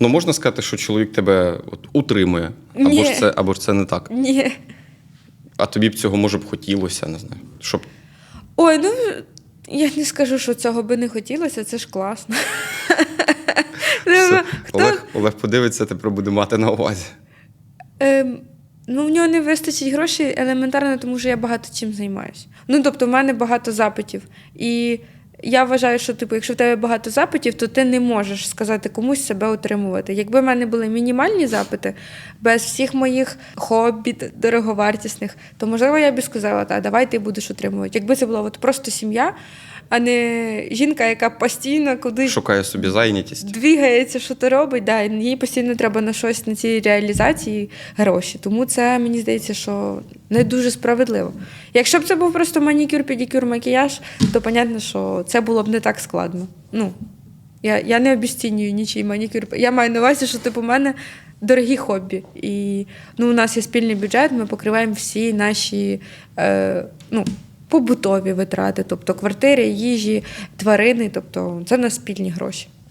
Ну можна сказати, що чоловік тебе от, утримує, або Ні. ж це, або ж це не так. Ні. А тобі б цього може б хотілося, не знаю. Щоб Ой, ну я не скажу, що цього би не хотілося, це ж класно. Ну, все, Хто Олег, Олег подивиться, тепер буде мати на увазі. Ем, ну, в нього не вистачить грошей елементарно, тому що я багато чим займаюся. Ну, тобто, в мене багато запитів. І я вважаю, що типу, якщо в тебе багато запитів, то ти не можеш сказати комусь себе утримувати. Якби в мене були мінімальні запити, без всіх моїх хобі дороговартісних, то можливо я б сказала, та давай ти будеш утримувати. Якби це була от просто сім'я, а не жінка, яка постійно кудись Шукає собі зайнятість. двігається, що то робить, да, їй постійно треба на щось на цій реалізації гроші. Тому це мені здається, що не дуже справедливо. Якщо б це був просто манікюр, педикюр, макіяж, то понятно, що це було б не так складно. Ну, я, я не обіцінюю нічий манікюр. Я маю на увазі, що типу, у мене дорогі хобі. І ну, у нас є спільний бюджет, ми покриваємо всі наші е, ну, побутові витрати, тобто квартири, їжі, тварини, тобто це на спільні гроші.